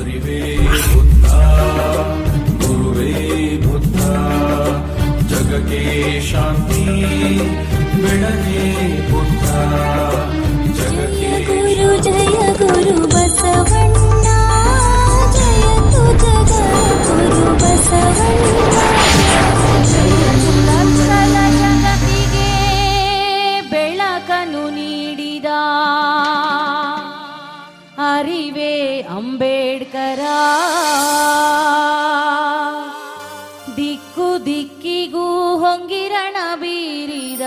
ಅರಿವೇ ಬುದ್ಧ ಗುರುವೇ ಬುದ್ಧ ಜಗಕ್ಕೆ ಶಾಂತಿ ಬೆಳಗೇ ಬುದ್ಧ ಅರಿವೇ ಅಂಬೇಡ್ಕರ. ದಿಕ್ಕು ದಿಕ್ಕಿಗೂ ಹೊಂಗಿರಣ ಬೀರಿದ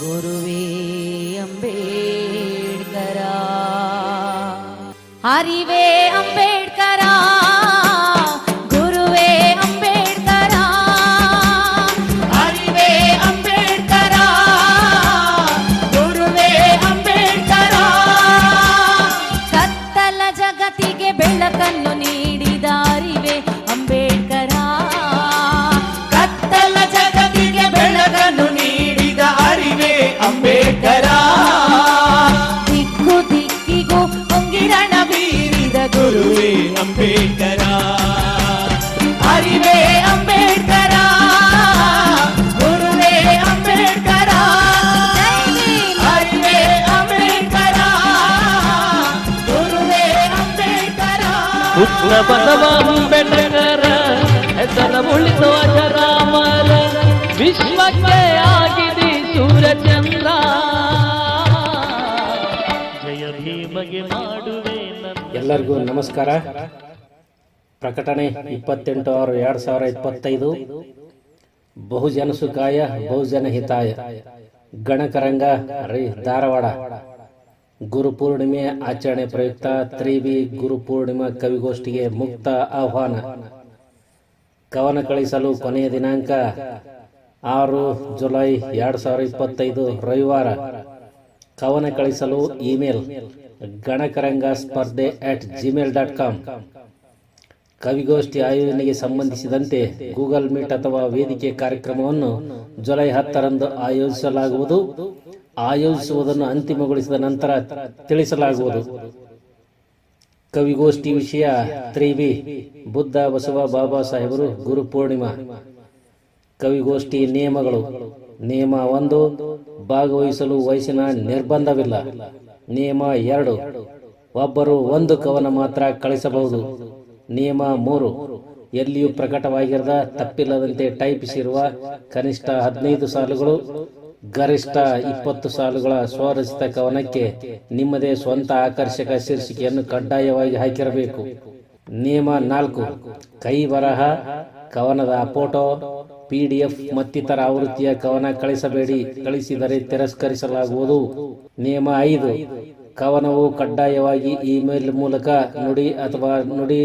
ಗುರುವೇ ಅಂಬೇಡ್ಕರ. ಅರಿವೇ ಅಂಬೇಡ್ಕರ ಬಸವ ಅಂಬೇಡ್ಕರ ಹೆಸರ ಉಳಿಸುವ ರಾಮರ ವಿಶ್ವಕ್ಕೆ ಆಗಿದೆ ಸೂರ್ಯಚಂದ್ರ. ಜಯ ಭೀಮಗೆ ಮಾಡುವೆ ಎಲ್ಲರಿಗೂ ನಮಸ್ಕಾರ. ಪ್ರಕಟಣೆ ಇಪ್ಪತ್ತೆಂಟು ಆರು ಎರಡು ಸಾವಿರ ಇಪ್ಪತ್ತೈದು. ಬಹುಜನ ಸುಖಾಯ ಬಹುಜನ ಹಿತಾಯ ಗಣಕರಂಗ ಧಾರವಾಡ. ಗುರುಪೂರ್ಣಿಮೆ ಆಚರಣೆ ಪ್ರಯುಕ್ತ ತ್ರಿವಿ ಗುರುಪೂರ್ಣಿಮಾ ಕವಿಗೋಷ್ಠಿಗೆ ಮುಕ್ತ ಆಹ್ವಾನ. ಕವನ ಕಳಿಸಲು ಕೊನೆಯ ದಿನಾಂಕ ಆರು ಜುಲೈ ಎರಡು ಸಾವಿರ ಇಪ್ಪತ್ತೈದು ರವಿವಾರ. ಕವನ ಕಳಿಸಲು ಇಮೇಲ್ ಗಣಕರಂಗ ಸ್ಪರ್ಧೆ ಅಟ್ ಜಿಮೇಲ್ ಡಾಟ್ ಕಾಮ್ ಕವಿಗೋಷ್ಠಿ ಆಯೋಜನೆಗೆ ಸಂಬಂಧಿಸಿದಂತೆ ಗೂಗಲ್ ಮೀಟ್ ಅಥವಾ ವೇದಿಕೆ ಕಾರ್ಯಕ್ರಮವನ್ನು ಜುಲೈ ಹತ್ತರಂದು ಆಯೋಜಿಸಲಾಗುವುದು. ಆಯೋಜಿಸುವುದನ್ನು ಅಂತಿಮಗೊಳಿಸಿದ ನಂತರ ತಿಳಿಸಲಾಗುವುದು. ಕವಿಗೋಷ್ಠಿ ವಿಷಯ ತ್ರಿವಿ ಬುದ್ಧ ಬಸವ ಬಾಬಾ ಸಾಹೇಬರು ಗುರು ಪೂರ್ಣಿಮಾ. ಕವಿಗೋಷ್ಠಿ ನಿಯಮಗಳು. ನಿಯಮ ಒಂದು, ಭಾಗವಹಿಸಲು ವಯಸ್ಸಿನ ನಿರ್ಬಂಧವಿಲ್ಲ. ನಿಯಮ ಎರಡು, ಒಬ್ಬರು ಒಂದು ಕವನ ಮಾತ್ರ ಕಳಿಸಬಹುದು. ನಿಯಮ ಮೂರು, ಎಲ್ಲಿಯೂ ಪ್ರಕಟವಾಗಿರದ ತಪ್ಪಿಲ್ಲದಂತೆ ಟೈಪಿಸಿರುವ ಕನಿಷ್ಠ ಹದಿನೈದು ಸಾಲುಗಳು ಗರಿಷ್ಠ ಇಪ್ಪತ್ತು ಸಾಲುಗಳ ಸ್ವರಚಿತ ಕವನಕ್ಕೆ ನಿಮ್ಮದೇ ಸ್ವಂತ ಆಕರ್ಷಕ ಶೀರ್ಷಿಕೆಯನ್ನು ಕಡ್ಡಾಯವಾಗಿ ಹಾಕಿರಬೇಕು. ನಿಯಮ ನಾಲ್ಕು. ಕೈ ಬರಹ, ಕವನದ ಫೋಟೋ, ಪಿ ಡಿ ಎಫ್ ಮತ್ತಿತರ ಆವೃತ್ತಿಯ ಕವನ ಕಳಿಸಬೇಡಿ. ಕಳಿಸಿದರೆ ತಿರಸ್ಕರಿಸಲಾಗುವುದು. ನಿಯಮ ಐದು. ಕವನವು ಕಡ್ಡಾಯವಾಗಿ ಇಮೇಲ್ ಮೂಲಕ ನುಡಿ ಅಥವಾ ನುಡಿ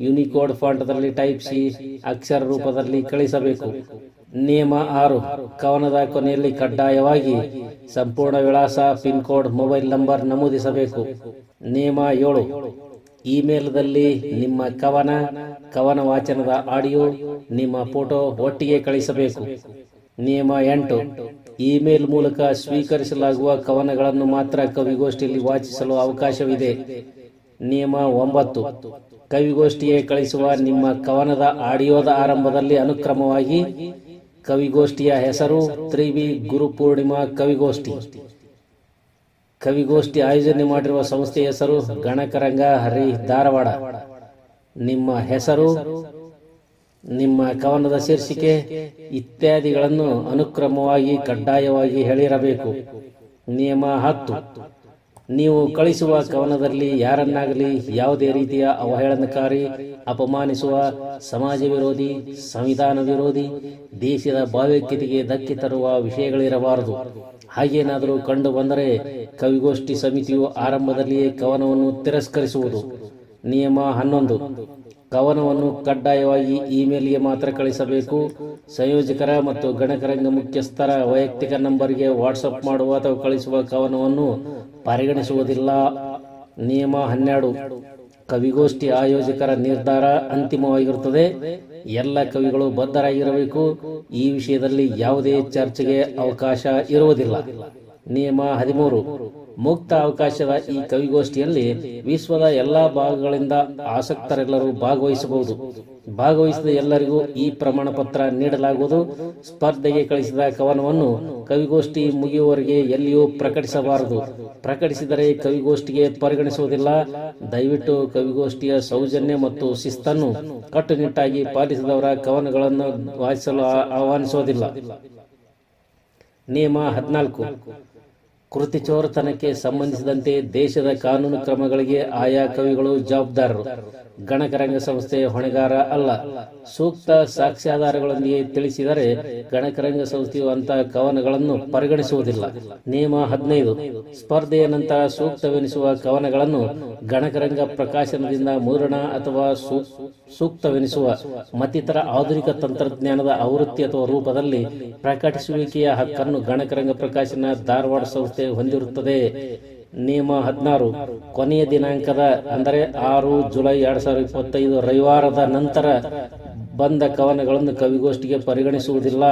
ಯುನಿಕೋಡ್ ಫಾಂಟ್ದಲ್ಲಿ ಟೈಪ್ಸಿ ಅಕ್ಷರ ರೂಪದಲ್ಲಿ ಕಳಿಸಬೇಕು. ನಿಯಮ ಆರು. ಕವನದ ಕೊನೆಯಲ್ಲಿ ಕಡ್ಡಾಯವಾಗಿ ಸಂಪೂರ್ಣ ವಿಳಾಸ, ಪಿನ್ ಕೋಡ್, ಮೊಬೈಲ್ ನಂಬರ್ ನಮೂದಿಸಬೇಕು. ನಿಯಮ ಏಳು. ಇಮೇಲ್ದಲ್ಲಿ ನಿಮ್ಮ ಕವನ ಕವನ ವಾಚನದ ಆಡಿಯೋ, ನಿಮ್ಮ ಫೋಟೋ ಒಟ್ಟಿಗೆ ಕಳಿಸಬೇಕು. ನಿಯಮ ಎಂಟು. ಇಮೇಲ್ ಮೂಲಕ ಸ್ವೀಕರಿಸಲಾಗುವ ಕವನಗಳನ್ನು ಮಾತ್ರ ಕವಿಗೋಷ್ಠಿಯಲ್ಲಿ ವಾಚಿಸಲು ಅವಕಾಶವಿದೆ. ನಿಯಮ ಒಂಬತ್ತು. ಕವಿಗೋಷ್ಠಿಗೆ ಕಳಿಸುವ ನಿಮ್ಮ ಕವನದ ಆಡಿಯೋದ ಆರಂಭದಲ್ಲಿ ಅನುಕ್ರಮವಾಗಿ ಕವಿಗೋಷ್ಠಿಯ ಹೆಸರು ತ್ರಿವಿ ಗುರು ಪೂರ್ಣಿಮಾ ಕವಿಗೋಷ್ಠಿ. ಕವಿಗೋಷ್ಠಿ ಆಯೋಜನೆ ಮಾಡಿರುವ ಸಂಸ್ಥೆ ಹೆಸರು ಗಣಕರಂಗ ಹರಿ ಧಾರವಾಡ. ನಿಮ್ಮ ಹೆಸರು, ನಿಮ್ಮ ಕವನದ ಶೀರ್ಷಿಕೆ ಇತ್ಯಾದಿಗಳನ್ನು ಅನುಕ್ರಮವಾಗಿ ಕಡ್ಡಾಯವಾಗಿ ಹೇಳಿರಬೇಕು. ನಿಯಮ ಹತ್ತು. ನೀವು ಕಳಿಸುವ ಕವನದಲ್ಲಿ ಯಾರನ್ನಾಗಲಿ ಯಾವುದೇ ರೀತಿಯ ಅವಹೇಳನಕಾರಿ, ಅಪಮಾನಿಸುವ, ಸಮಾಜ ವಿರೋಧಿ, ಸಂವಿಧಾನ ವಿರೋಧಿ, ದೇಶದ ಭಾವೈಕ್ಯತೆಗೆ ಧಕ್ಕೆ ತರುವ ವಿಷಯಗಳಿರಬಾರದು. ಹಾಗೇನಾದರೂ ಕಂಡು ಬಂದರೆ ಕವಿಗೋಷ್ಠಿ ಸಮಿತಿಯು ಆರಂಭದಲ್ಲಿಯೇ ಕವನವನ್ನು ತಿರಸ್ಕರಿಸುವುದು. ನಿಯಮ ಹನ್ನೊಂದು. ಕವನವನ್ನು ಕಡ್ಡಾಯವಾಗಿ ಇಮೇಲ್ಗೆ ಮಾತ್ರ ಕಳಿಸಬೇಕು. ಸಂಯೋಜಕರ ಮತ್ತು ಗಣಕರಂಗ ಮುಖ್ಯಸ್ಥರ ವೈಯಕ್ತಿಕ ನಂಬರ್ಗೆ ವಾಟ್ಸಪ್ ಮಾಡುವ ಅಥವಾ ಕಳಿಸುವ ಕವನವನ್ನು ಪರಿಗಣಿಸುವುದಿಲ್ಲ. ನಿಯಮ ಹನ್ನೆರಡು. ಕವಿಗೋಷ್ಠಿ ಆಯೋಜಕರ ನಿರ್ಧಾರ ಅಂತಿಮವಾಗಿರುತ್ತದೆ. ಎಲ್ಲ ಕವಿಗಳು ಬದ್ಧರಾಗಿರಬೇಕು. ಈ ವಿಷಯದಲ್ಲಿ ಯಾವುದೇ ಚರ್ಚೆಗೆ ಅವಕಾಶ ಇರುವುದಿಲ್ಲ. ನಿಯಮ ಹದಿಮೂರು. ಮುಕ್ತ ಅವಕಾಶದ ಈ ಕವಿಗೋಷ್ಠಿಯಲ್ಲಿ ವಿಶ್ವದ ಎಲ್ಲಾ ಭಾಗಗಳಿಂದ ಆಸಕ್ತರೆಲ್ಲರೂ ಭಾಗವಹಿಸಬಹುದು. ಭಾಗವಹಿಸಿದ ಎಲ್ಲರಿಗೂ ಈ ಪ್ರಮಾಣ ಪತ್ರ ನೀಡಲಾಗುವುದು. ಸ್ಪರ್ಧೆಗೆ ಕಳಿಸಿದ ಕವನವನ್ನು ಕವಿಗೋಷ್ಠಿ ಮುಗಿಯುವವರೆಗೆ ಎಲ್ಲಿಯೂ ಪ್ರಕಟಿಸಬಾರದು. ಪ್ರಕಟಿಸಿದರೆ ಕವಿಗೋಷ್ಠಿಗೆ ಪರಿಗಣಿಸುವುದಿಲ್ಲ. ದಯವಿಟ್ಟು ಕವಿಗೋಷ್ಠಿಯ ಸೌಜನ್ಯ ಮತ್ತು ಶಿಸ್ತನ್ನು ಕಟ್ಟುನಿಟ್ಟಾಗಿ ಪಾಲಿಸಿದವರ ಕವನಗಳನ್ನು ವಾಚಿಸಲು ಆಹ್ವಾನಿಸುವುದಿಲ್ಲ. ನಿಯಮ ಹದಿನಾಲ್ಕು. ಕೃತಿಚೋರತನಕ್ಕೆ ಸಂಬಂಧಿಸಿದಂತೆ ದೇಶದ ಕಾನೂನು ಕ್ರಮಗಳಿಗೆ ಆಯಾ ಕವಿಗಳು ಜವಾಬ್ದಾರರು. ಗಣಕರಂಗ ಸಂಸ್ಥೆ ಹೊಣೆಗಾರ ಅಲ್ಲ. ಸೂಕ್ತ ಸಾಕ್ಷ್ಯಾಧಾರಗಳೊಂದಿಗೆ ತಿಳಿಸಿದರೆ ಗಣಕರಂಗ ಸಂಸ್ಥೆಯು ಅಂತಹ ಕವನಗಳನ್ನು ಪರಿಗಣಿಸುವುದಿಲ್ಲ. ನಿಯಮ ಹದಿನೈದು. ಸ್ಪರ್ಧೆಯ ನಂತರ ಸೂಕ್ತವೆನಿಸುವ ಕವನಗಳನ್ನು ಗಣಕರಂಗ ಪ್ರಕಾಶನದಿಂದ ಮುದ್ರಣ ಅಥವಾ ಸೂಕ್ತವೆನಿಸುವ ಮತ್ತಿತರ ಆಧುನಿಕ ತಂತ್ರಜ್ಞಾನದ ಆವೃತ್ತಿ ಅಥವಾ ರೂಪದಲ್ಲಿ ಪ್ರಕಟಿಸುವಿಕೆಯ ಹಕ್ಕನ್ನು ಗಣಕರಂಗ ಪ್ರಕಾಶನ ಧಾರವಾಡ ಸಂಸ್ಥೆ ಹೊಂದಿರುತ್ತದೆ. ನಿಯಮ ಹದಿನಾರು. ಕೊನೆಯ ದಿನಾಂಕದ ಅಂದರೆ ಆರು ಜುಲೈ ಎರಡ್ ಸಾವಿರದ ಇಪ್ಪತ್ತೈದು ರವಿವಾರದ ನಂತರ ಬಂದ ಕವನಗಳನ್ನು ಕವಿಗೋಷ್ಠಿಗೆ ಪರಿಗಣಿಸುವುದಿಲ್ಲ.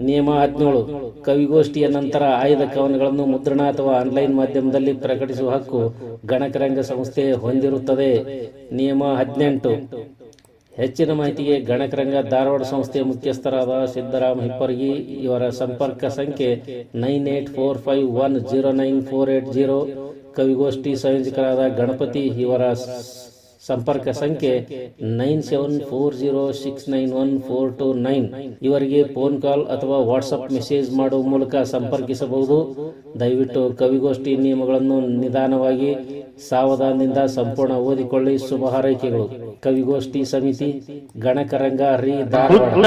ನಿಯಮ ಹದಿನೇಳು. ಕವಿಗೋಷ್ಠಿಯ ನಂತರ ಆಯ್ದ ಕವನಗಳನ್ನು ಮುದ್ರಣ ಅಥವಾ ಆನ್ಲೈನ್ ಮಾಧ್ಯಮದಲ್ಲಿ ಪ್ರಕಟಿಸುವ ಹಕ್ಕು ಗಣಕರಂಗ ಸಂಸ್ಥೆ ಹೊಂದಿರುತ್ತದೆ. ನಿಯಮ ಹದಿನೆಂಟು. ಹೆಚ್ಚಿನ ಮಾಹಿತಿಗೆ ಗಣಕರಂಗ ಧಾರವಾಡ ಸಂಸ್ಥೆಯ ಮುಖ್ಯಸ್ಥರಾದ ಸಿದ್ದರಾಮ ಹಿಪ್ಪರ್ಗಿ, ಇವರ ಸಂಪರ್ಕ ಸಂಖ್ಯೆ nine eight four five one zero nine four eight zero. ಕವಿಗೋಷ್ಠಿ ಸಂಯೋಜಕರಾದ ಗಣಪತಿ, ಇವರ ಸ್- ಸಂಪರ್ಕ ಸಂಖ್ಯೆ nine seven four zero six nine one four two nine. ಇವರಿಗೆ ಫೋನ್ ಕಾಲ್ ಅಥವಾ ವಾಟ್ಸಪ್ ಮೆಸೇಜ್ ಮಾಡುವ ಮೂಲಕ ಸಂಪರ್ಕಿಸಬಹುದು. ದಯವಿಟ್ಟು ಕವಿಗೋಷ್ಠಿ ನಿಯಮಗಳನ್ನು ನಿಧಾನವಾಗಿ ಸಾವಧಾನದಿಂದ ಸಂಪೂರ್ಣ ಓದಿಕೊಳ್ಳಿ. ಶುಭ ಹಾರೈಕೆಗಳು. ಕವಿಗೋಷ್ಠಿ ಸಮಿತಿ, ಗಣಕರಂಗ ರೀ ಧಾರವಾಡ.